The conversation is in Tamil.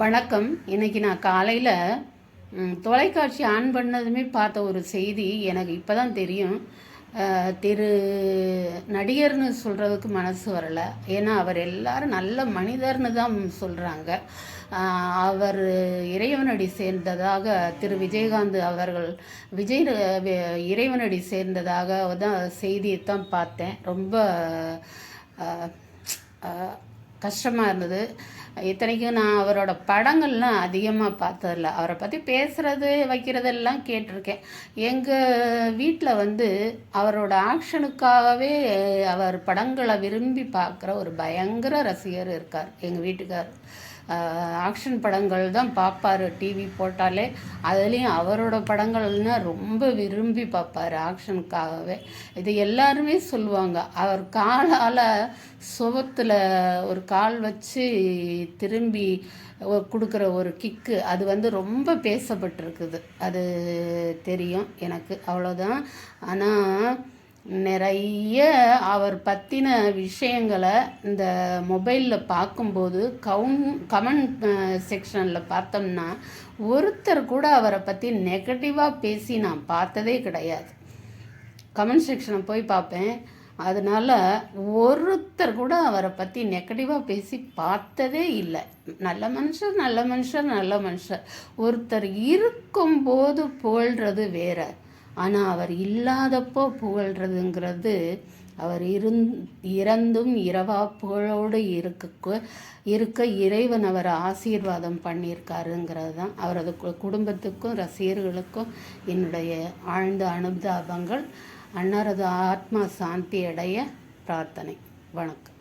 வணக்கம். இன்றைக்கி நான் காலையில் தொலைக்காட்சி ஆன் பண்ணதுமே பார்த்த ஒரு செய்தி எனக்கு இப்போ தான் தெரியும் திரு நடிகர்னு சொல்கிறதுக்கு மனசு வரலை. ஏன்னா அவர் எல்லாரும் நல்ல மனிதர்னு தான் சொல்கிறாங்க அவர் இறைவனடி சேர்ந்ததாக திரு விஜயகாந்த் அவர்கள் விஜய் இறைவனடி சேர்ந்ததாக தான் செய்தியை தான் பார்த்தேன். ரொம்ப கஷ்டமாக இருந்தது. இத்தனைக்கும் நான் அவரோட படங்கள்லாம் அதிகமாக பார்த்ததில்ல. அவரை பற்றி பேசுகிறது வைக்கிறதெல்லாம் கேட்டிருக்கேன். எங்கள் வீட்டில் வந்து அவரோட ஆக்ஷனுக்காகவே அவர் படங்களை விரும்பி பார்க்குற ஒரு பயங்கர ரசிகர் இருக்கார். எங்கள் வீட்டுக்கார். ஆக்ஷன் படங்கள் தான் பார்ப்பாரு. டிவி போட்டாலே அதுலேயும் அவரோட படங்கள்னா ரொம்ப விரும்பி பார்ப்பாரு ஆக்ஷனுக்காகவே. இது எல்லாருமே சொல்லுவாங்க. அவர் காலால் சுவத்தில் ஒரு கால் வச்சு திரும்பி கொடுக்குற ஒரு கிக்கு அது வந்து ரொம்ப பேசப்பட்டிருக்குது. அது தெரியும் எனக்கு அவ்வளோதான் ஆனால் நிறைய அவர் பற்றின விஷயங்களை இந்த மொபைலில் பார்க்கும்போது கவுன் கமெண்ட் செக்ஷனில் பார்த்தோம்னா ஒருத்தர் கூட அவரை பற்றி நெகட்டிவாக பேசி நான் பார்த்ததே கிடையாது. கமெண்ட் செக்ஷனை போய் பார்ப்பேன். அதனால் ஒருத்தர் கூட அவரை பற்றி நெகட்டிவாக பேசி பார்த்ததே இல்லை. நல்ல மனுஷர் நல்ல மனுஷர் நல்ல மனுஷர். ஒருத்தர் இருக்கும்போது புகழ்றது வேற. ஆனால் அவர் இல்லாதப்போ புகழ்றதுங்கிறது அவர் இருந் இறந்தும் இரவா புகழோடு இருக்க இருக்க இறைவன் அவரை ஆசீர்வாதம் பண்ணியிருக்காருங்கிறது தான் அவரது கு- குடும்பத்துக்கும் ரசிகர்களுக்கும் என்னுடைய ஆழ்ந்த அனுதாபங்கள். அன்னாரது ஆத்மா சாந்தி அடைய பிரார்த்தனை. வணக்கம்.